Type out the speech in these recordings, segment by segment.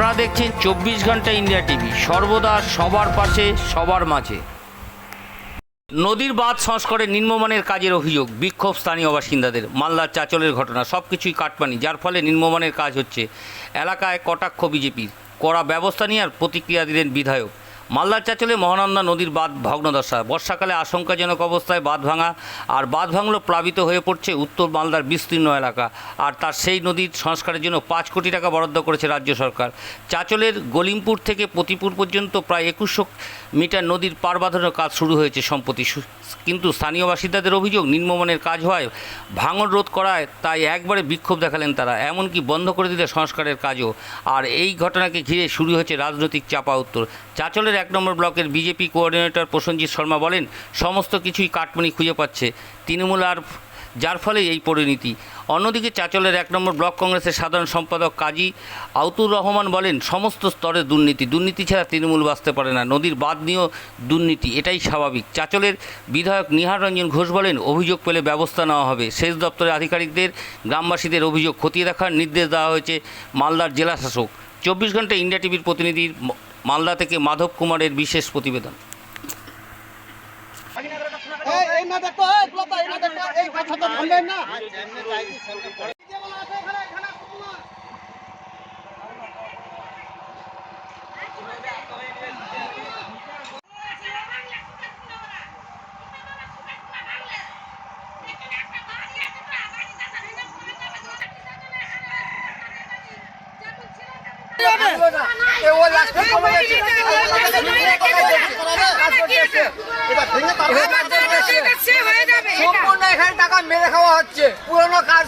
আপনারা দেখছেন চব্বিশ ঘণ্টা ইন্ডিয়া টিভি। সর্বদা সবার পাশে, সবার মাঝে। নদীর বাঁধ সংস্কারে নিম্নমানের কাজের অভিযোগ, বিক্ষোভ স্থানীয় বাসিন্দাদের, মালদার চাচলের ঘটনা সব কিছুই কাটপানি যার ফলে নিম্নমানের কাজ হচ্ছে। এলাকায় কটাক্ষ বিজেপির করা ব্যবস্থা নিয়ে আর প্রতিক্রিয়া দিলেন বিধায়ক। মালদার চাচলে মহানন্দা নদীর বাঁধ ভগ্নদশা বর্ষাকালে আশঙ্কাজনক অবস্থায় বাঁধ ভাঙা আর বাঁধ ভাঙলো প্লাবিত হয়ে পড়ছে উত্তর মালদার বিস্তীর্ণ এলাকা। আর তার সেই নদীর সংস্কারের জন্য পাঁচ কোটি টাকা বরাদ্দ করেছে রাজ্য সরকার। চাচলের গলিমপুর থেকে প্রতিপুর পর্যন্ত প্রায় একুশশো মিটার নদীর পার বাঁধানোর কাজ শুরু হয়েছে সম্প্রতি। কিন্তু স্থানীয় বাসিন্দাদের অভিযোগ নিম্নমানের কাজ হয়, ভাঙন রোধ করায় তাই একবারে বিক্ষোভ দেখালেন তারা, এমনকি বন্ধ করে দিলে সংস্কারের কাজও। আর এই ঘটনাকে ঘিরে শুরু হয়েছে রাজনৈতিক চাপা উত্তর। চাচলের এক নম্বর ব্লকের বিজেপি কোঅর্ডিনেটর প্রসেনজিৎ শর্মা বলেন, সমস্ত কিছুই কাটমনি খুঁজে পাচ্ছে। তৃণমূল আর যার ফলে এই পরিণতি। অন্যদিকে চাচলের এক নম্বর ব্লক কংগ্রেসের সাধারণ সম্পাদক কাজী আউতুর রহমান বলেন, সমস্ত স্তরে দুর্নীতি দুর্নীতি ছাড়া তৃণমূল বাঁচতে পারে না, নদীর বাদ নিয়েও দুর্নীতি, এটাই স্বাভাবিক। চাচলের বিধায়ক নিহার রঞ্জন ঘোষ বলেন, অভিযোগ পেলে ব্যবস্থা নেওয়া হবে। সেচ দপ্তরের আধিকারিকদের, গ্রামবাসীদের অভিযোগ খতিয়ে দেখার নির্দেশ দেওয়া হয়েছে মালদার জেলা শাসক চব্বিশ ঘণ্টা ইন্ডিয়া টিভির প্রতিনিধির মালদা থেকে মাধব কুমারের বিশেষ প্রতিবেদন। এই এই না দেখো এই না দেখো এই কথা তো থামবেন না ও লাস্টে কমে গেছে সম্পূর্ণ এখানে টাকা মেরে খাওয়া হচ্ছে। পুরোনো কাজ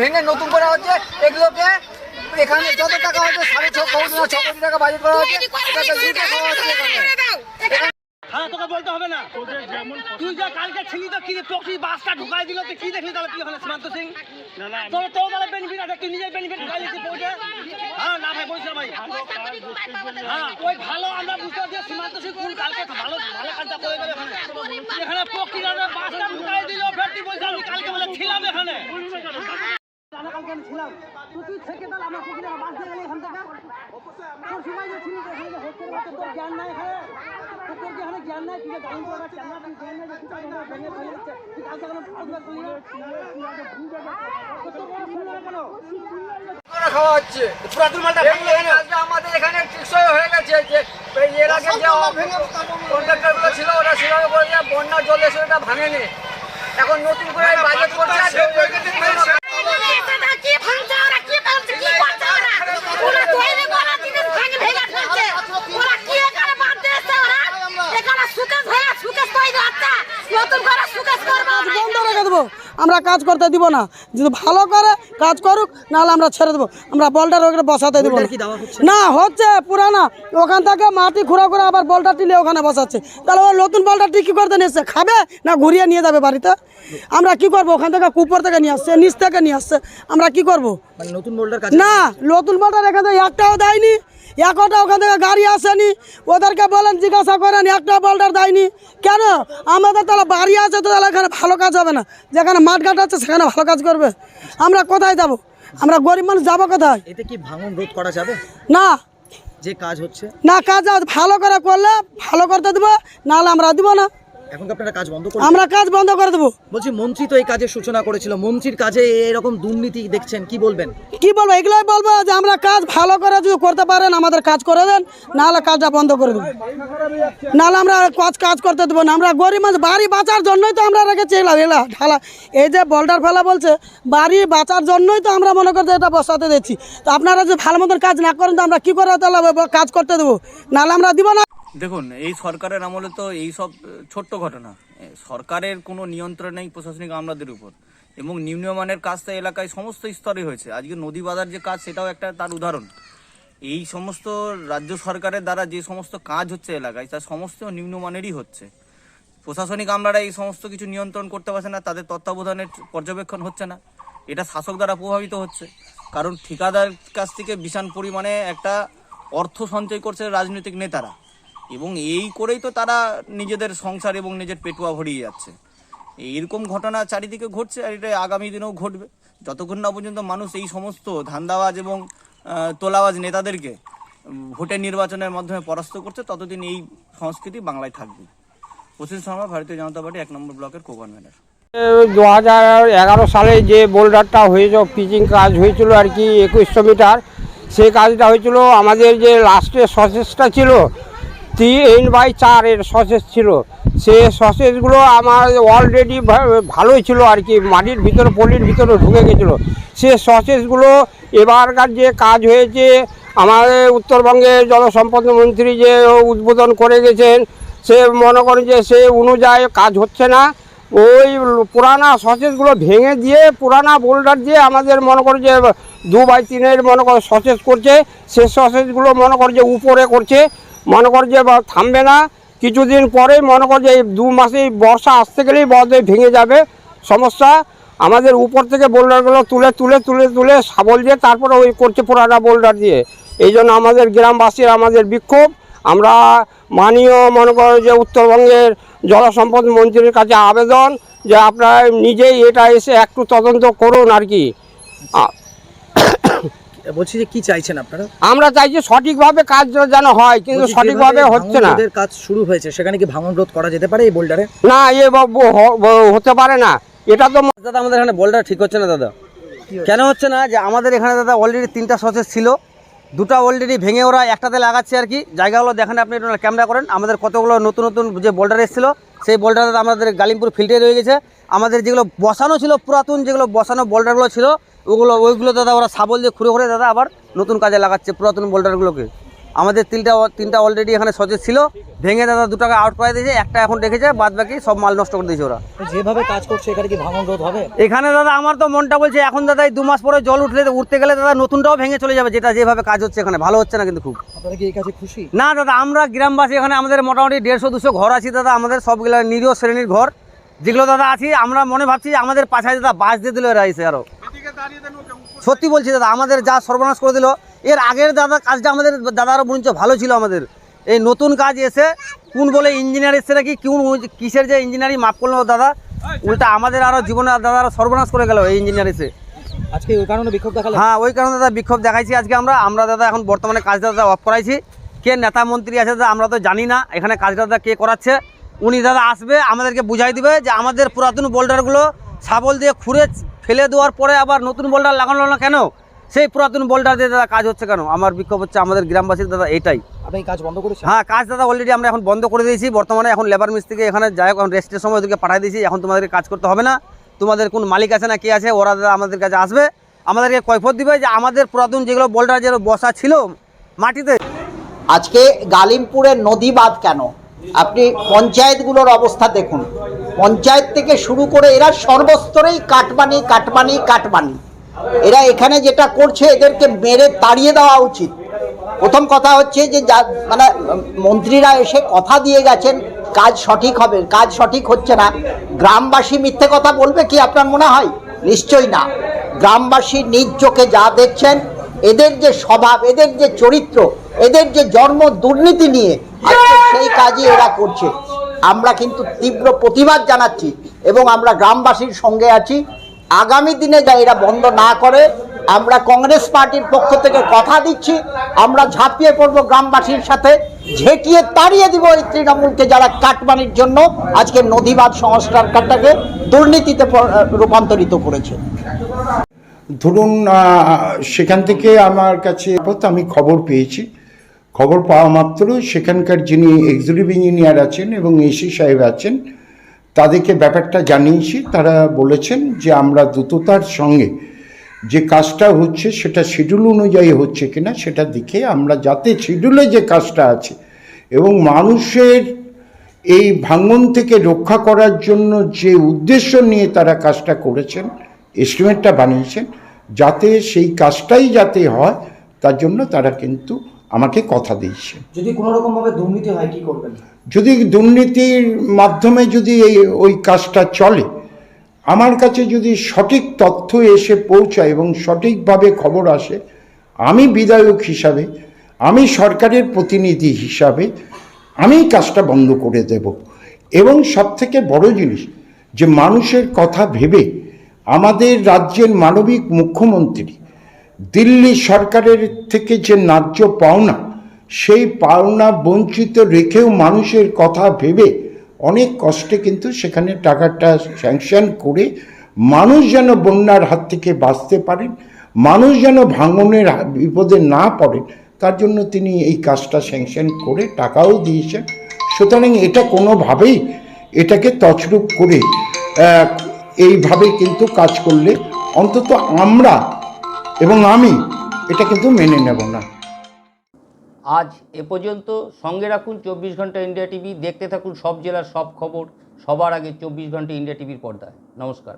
ভেঙে নতুন করা হচ্ছে। এগুলোকে এখানে যত টাকা হচ্ছে সাড়ে ছ কোটি না ছ কোটি টাকা বাজেট করা হচ্ছে। তোকে বলতে হবে না। তুই যে কালকে ছিলি তো কি টকি বাসটা ঢুকাই দিল তুই কি দেখলি তাহলে তুই ওখানে সীমান্ত সিং? তোর তোর তাহলে বেনিফিট আছে তুই নিজের বেনিফিট ঢুকাই দিচ্ছিস পৌঁছে হ্যাঁ না ভাই বলছিলাম ভাই। হ্যাঁ ওই ভালো আমরা বুঝতে পারছি সীমান্ত সিং কোন কালকে ভালো ভালো কাজটা করে দেবে এখানে। এখানে পক্ষী বাসটা ঢুকাই দিল ফের তুই বলছিস আমি কালকে বলে ছিলাম এখানে আমরা কালকে আমি ছিলাম। তুই তুই থেকে তাহলে আমরা পক্ষী বাস দিয়ে গেলি এখান থেকে? তোর সময় যে ছিলি তো এখানে যে হচ্ছে তোর জ্ঞান নাই এখানে? তো তোর কি এখানে জ্ঞান নাই? তুই যে জ্ঞান নাই তুই কালকে ভেঙে ফেলে দিচ্ছে। তুই কালকে কেন ফালতু করলি না তো তোর কোনো শুনলো না কেন? খাওয়া হচ্ছে। পুরাতন মালটা এই এই আমাদের এখানে টিকসই হয়ে গেছে যে এই এর আগে যে কন্ট্রাক্টর ছিল ওরা সেভাবে করে দিয়ে বন্যা জল এসে ওটা ভাঙেনি। এখন নতুন করে বাজেট করছে আর কি ভাঙছে ওরা কি ভাঙছে কি করছে ওরা ওরা তৈরি করা জিনিস ভেঙে ভেঙে ফেলছে ওরা কি এখানে বাদ দিয়েছে ওরা এখানে সুকেশ হয়ে সুকেশ তৈরি হচ্ছে নতুন করে সুকেশ করব বন্ধ রেখে দেবো। আমরা কাজ করতে দিব না। যদি ভালো করে কাজ করুক নাহলে আমরা ছেড়ে দেবো। আমরা বলটার ওখানে বসাতে দেবো না। হচ্ছে? পুরানা। ওখান থেকে মাটি খুঁড়া করে আবার বলটা টিলে ওখানে বসাচ্ছে। তাহলে ও নতুন বলটা টিকি করতে নিয়ে এসছে খাবে না ঘুরিয়ে নিয়ে যাবে বাড়িতে? আমরা কি করব? ওখান থেকে কুপর থেকে নিয়ে আসছে নিচ থেকে নিয়ে আসছে। আমরা কি করব? নতুন বোল্ডার কাজ না নতুন বলটার এখান থেকে একটাও দেয়নি। একটা ওখান থেকে গাড়ি আসেনি ওদেরকে বলেন জিজ্ঞাসা করেন একটা বলটার দেয়নি। কেন? আমাদের তাহলে বাড়ি আছে তো তাহলে এখানে ভালো কাজ হবে না। যেখানে মাঠঘাট আছে সেখানে ভালো কাজ করবে। আমরা কোথায় যাব? আমরা গরিব মানুষ যাব কোথায়? এতে কি ভাঙন রোধ করা যাবে? না। যে কাজ হচ্ছে? না কাজ ভালো করে করলে ভালো করতে দেবো নাহলে আমরা দিব না। এখন আপনারা কাজ বন্ধ করে আমরা কাজ বন্ধ করে দেবো। বলছি মন্ত্রী তো এই কাজের সূচনা করেছিল। মন্ত্রীর কাজে এরকম দুর্নীতি দেখছেন কি বলবেন? কি বলব? এগুলোই বলব যে আমরা কাজ ভালো করে যদি করতে পারেন আমাদের কাজ করে দেন নাহলে কাজটা বন্ধ করে দেবো। নাহলে আমরা কাজ কাজ করতে দেবো না। আমরা গরিব মানুষ বাড়ি বাঁচার জন্যই তো আমরা রেখেছি। এলা এলা ঢালা। এই যে বল্ডার ফেলা বলছে বাড়ি বাঁচার জন্যই তো আমরা মনে করতে এটা বসাতে দিচ্ছি। তো আপনারা যদি ভালো মতন কাজ না করেন তো আমরা কী করে তাহলে কাজ করতে দেবো? নাহলে আমরা দিব না। দেখুন, এই সরকারের আমলে তো এই সব ছোট্ট ঘটনা। সরকারের কোনো নিয়ন্ত্রণ নেই প্রশাসনিক আমলাদের উপর। এবং নিম্নমানের কাজ তো এলাকায় সমস্ত স্তরে হয়েছে। আজকে নদী বাঁধার যে কাজ, সেটাও একটা তার উদাহরণ। এই সমস্ত রাজ্য সরকারের দ্বারা যে সমস্ত কাজ হচ্ছে এলাকায় তার সমস্ত নিম্নমানেরই হচ্ছে। প্রশাসনিক আমলারা এই সমস্ত কিছু নিয়ন্ত্রণ করতে পারছে না, তাদের তত্ত্বাবধানের পর্যবেক্ষণ হচ্ছে না। এটা শাসক দ্বারা প্রভাবিত হচ্ছে। কারণ ঠিকাদার কাছ থেকে বিশাল পরিমাণে একটা অর্থ সঞ্চয় করছে রাজনৈতিক নেতারা। এবং এই করেই তো তারা নিজেদের সংসার এবং নিজের পেটুয়া ভরিয়ে যাচ্ছে। এইরকম ঘটনা চারিদিকে ঘটছে আর এটা আগামী দিনেও ঘটবে। যতক্ষণ না পর্যন্ত মানুষ এই সমস্ত ধান্দাবাজ এবং তোলাবাজ নেতাদেরকে ভোটের নির্বাচনের মাধ্যমে পরাস্ত করছে, ততদিন এই সংস্কৃতি বাংলায় থাকবে। প্রসেন শর্মা, ভারতীয় জনতা পার্টি, এক নম্বর ব্লকের কোকনভেনার দু হাজার এগারো সালে যে বোল্ডারটা হয়েছিল পিচিং কাজ হয়েছিল আর কি একুশশো মিটার, সেই কাজটা হয়েছিল, আমাদের যে লাস্টের সসেসটা ছিল তিন বাই চার এর সসেস ছিল। সে সসেসগুলো আমার অলরেডি ভালোই ছিল আর কি, মাটির ভিতরে, পলির ভিতরে ঢুকে গেছিল। সে সসেসগুলো এবারকার যে কাজ হয়েছে, আমাদের উত্তরবঙ্গে জলসম্পদ মন্ত্রী যে উদ্বোধন করে গেছেন, সে মনে করেন যে সে অনুযায়ী কাজ হচ্ছে না। ওই পুরানা সসেসগুলো ভেঙে দিয়ে পুরানা বোল্ডার দিয়ে আমাদের মনে করে যে দু বাই তিনের মনে করে সসেস করছে, সে সসেসগুলো মনে করে যে উপরে করছে। মনে কর যে থামবে না, কিছুদিন পরেই মনে কর যে এই দু মাসেই বর্ষা আসতে গেলেই বদলে ভেঙে যাবে সমস্যা। আমাদের উপর থেকে বোল্ডারগুলো তুলে তুলে তুলে তুলে শাবল দিয়ে তারপরে ওই করছে পুরানা বোল্ডার দিয়ে। এই জন্য আমাদের গ্রামবাসীর আমাদের বিক্ষোভ। আমরা মানীয় মনে করো যে উত্তরবঙ্গের জলসম্পদ মন্ত্রীর কাছে আবেদন যে আপনারা নিজেই এটা এসে একটু তদন্ত করুন আর কি। বলছি যে কি চাইছেন আপনারা? আমরা চাইছি সঠিকভাবে কাজ যেন হয় কিন্তু সঠিকভাবে হচ্ছে না। ভাঙন কাজ শুরু হয়েছে সেখানে কি ভাঙন রোধ করা যেতে পারে এই বোল্ডারে? না এ হতে পারে না। এটা তো দাদা আমাদের এখানে বোল্ডার ঠিক হচ্ছে না দাদা। কেন হচ্ছে না যে আমাদের এখানে দাদা অলরেডি তিনটা সচেস ছিল। দুটা অলরেডি ভেঙে ওরা একটাতে লাগাচ্ছে আর কি। জায়গাগুলো দেখেন আপনি ক্যামেরা করেন। আমাদের কতগুলো নতুন নতুন যে বোল্ডার এসেছিল, সেই বোল্ডার আমাদের গালিমপুর ফিল্ডে রয়ে গেছে। আমাদের যেগুলো বসানো ছিল, পুরাতন যেগুলো বসানো বোল্ডারগুলো ছিল, ওগুলো ওইগুলো দাদা ওরা সাবল দিয়ে খুঁড়ে খুঁড়ে দাদা আবার নতুন কাজে লাগাচ্ছে পুরাতন বোল্ডারগুলোকে আমাদের তিনটা তিনটা অলরেডি এখানে সচেত ছিল। ভেঙে দাদা দুটাকে আউট করে দিয়েছে একটা এখন রেখেছে বাদ বাকি সব মাল নষ্ট করে দিয়েছে ওরা। যেভাবে কাজ করছে এখানে কি ভাঙন রোধ হবে? এখানে দাদা আমার তো মনটা বলছে এখন দাদা এই দু মাস পরে জল উঠলে উঠতে গেলে দাদা নতুনটাও ভেঙে চলে যাবে যেটা যেভাবে কাজ হচ্ছে এখানে ভালো হচ্ছে না কিন্তু খুব। আপনারা কি এই কাজে খুশি? না দাদা আমরা গ্রামবাসী এখানে আমাদের মোটামুটি দেড়শো দুশো ঘর আছি দাদা আমাদের সবগুলো নিরীহ শ্রেণির ঘর। যেগুলো দাদা আছি আমরা মনে ভাবছি আমাদের পাশায় দাদা বাস দিয়ে দিল এরা এসে আরও। সত্যি বলছি দাদা আমাদের যা সর্বনাশ করে দিল এর আগের দাদা কাজটা আমাদের দাদারও বরঞ্চ ভালো ছিল আমাদের। এই নতুন কাজ এসে কোন বলে ইঞ্জিনিয়ার এসছে নাকি কোন কিসের যে ইঞ্জিনিয়ারিং মাপ করল দাদা উল্টা আমাদের আরও জীবনে দাদা আরও সর্বনাশ করে গেল এই ইঞ্জিনিয়ার এসে। আজকে ওই কারণে বিক্ষোভ দেখালে হ্যাঁ ওই কারণে দাদা বিক্ষোভ দেখাইছি আজকে আমরা। আমরা দাদা এখন বর্তমানে কাজ দাদা অফ করাইছি। কে নেতা মন্ত্রী আছে দাদা আমরা তো জানি না এখানে কাজ দাদা কে করাচ্ছে। উনি দাদা আসবে আমাদেরকে বুঝাই দিবে যে আমাদের পুরাতন বোল্ডারগুলো শাবল দিয়ে খুঁড়ে ফেলে দেওয়ার পরে আবার নতুন বোল্ডার লাগানো না কেন? সেই পুরাতন বোল্ডার দিয়ে দাদা কাজ হচ্ছে কেন? আমার বিক্ষোভ হচ্ছে আমাদের গ্রামবাসীর দাদা এটাই। আপনি কাজ বন্ধ করেছেন? হ্যাঁ কাজ দাদা অলরেডি আমরা এখন বন্ধ করে দিয়েছি। বর্তমানে এখন লেবার মিস্ত্রিকে এখানে যাই হোক এখন রেস্টের সময় ওদেরকে পাঠিয়ে দিয়েছি। এখন তোমাদেরকে কাজ করতে হবে না। তোমাদের কোন মালিক আছে না কে আছে ওরা দাদা আমাদের কাছে আসবে। আমাদেরকে কৈফত দিবে যে আমাদের পুরাতন যেগুলো বোল্ডার যেগুলো বসা ছিল মাটিতে। আজকে গালিমপুরের নদী বাঁধ কেন? আপনি পঞ্চায়েতগুলোর অবস্থা দেখুন। পঞ্চায়েত থেকে শুরু করে এরা সর্বস্তরেই কাটবানি কাটবানি কাটবানি এরা এখানে যেটা করছে, এদেরকে মেরে তাড়িয়ে দেওয়া উচিত। প্রথম কথা হচ্ছে যে, যা মানে মন্ত্রীরা এসে কথা দিয়ে গেছেন, কাজ সঠিক হবে, কাজ সঠিক হচ্ছে না। গ্রামবাসী মিথ্যে কথা বলবে কি আপনার মনে হয়? নিশ্চয়ই না। গ্রামবাসী নিজ চোখে যা দেখছেন, এদের যে স্বভাব, এদের যে চরিত্র, এদের যে জন্ম দুর্নীতি নিয়ে সেই কাজই এরা করছে। আমরা কিন্তু তীব্র প্রতিবাদ জানাচ্ছি এবং আমরা গ্রামবাসীর সঙ্গে আছি। আগামী দিনে যা এরা বন্ধ না করে, আমরা কংগ্রেস পার্টির পক্ষ থেকে কথা দিচ্ছি, আমরা ঝাঁপিয়ে পড়ব গ্রামবাসীর সাথে ঝেঁটিয়ে তাড়িয়ে দিব এই তৃণমূলকে যারা কাটমানির জন্য আজকে নদীবাদ সংস্কারটাকে দুর্নীতিতে রূপান্তরিত করেছে। ধরুন সেখান থেকে আমার কাছে আমি খবর পেয়েছি। খবর পাওয়া মাত্র সেখানকার যিনি এক্সিকিউটিভ ইঞ্জিনিয়ার আছেন এবং এসি সাহেব আছেন তাদেরকে ব্যাপারটা জানিয়েছি। তারা বলেছেন যে আমরা দ্রুততার সঙ্গে যে কাজটা হচ্ছে সেটা শিডিউল অনুযায়ী হচ্ছে কিনা সেটা দেখে আমরা যাতে শিডিউলে যে কাজটা আছে এবং মানুষের এই ভাঙন থেকে রক্ষা করার জন্য যে উদ্দেশ্য নিয়ে তারা কাজটা করেছেন এস্টিমেটটা বানিয়েছেন, যাতে সেই কাজটাই যাতে হয়, তার জন্য তারা কিন্তু আমাকে কথা দিয়েছে। যদি কোনো রকম ভাবে দুর্নীতি হয় কি করবেন? যদি দুর্নীতির মাধ্যমে যদি এই ওই কাজটা চলে আমার কাছে যদি সঠিক তথ্য এসে পৌঁছায় এবং সঠিকভাবে খবর আসে আমি বিধায়ক হিসাবে আমি সরকারের প্রতিনিধি হিসাবে আমি কাজটা বন্ধ করে দেব। এবং সবথেকে বড় জিনিস যে মানুষের কথা ভেবে আমাদের রাজ্যের মানবিক মুখ্যমন্ত্রী দিল্লি সরকারের থেকে যে ন্যায্য পাওনা, সেই পাওনা বঞ্চিত রেখেও মানুষের কথা ভেবে অনেক কষ্টে কিন্তু সেখানে টাকাটা স্যাংশন করে মানুষ যেন বন্যার হাত থেকে বাঁচতে পারেন, মানুষ যেন ভাঙনের বিপদে না পড়েন, তার জন্য তিনি এই কাজটা স্যাংশন করে টাকাও দিয়েছেন। সুতরাং এটা কোনোভাবেই এটাকে তছরূপ করে এইভাবে কিন্তু কাজ করলে অন্তত আমরা এবং আমি এটা কিন্তু মেনে নেব না। আজ এ পর্যন্ত সঙ্গে রাখুন চব্বিশ ঘণ্টা ইন্ডিয়া টিভি, দেখতে থাকুন সব জেলার সব খবর, সবার আগে চব্বিশ ঘণ্টা ইন্ডিয়া টিভির পর্দায়। নমস্কার।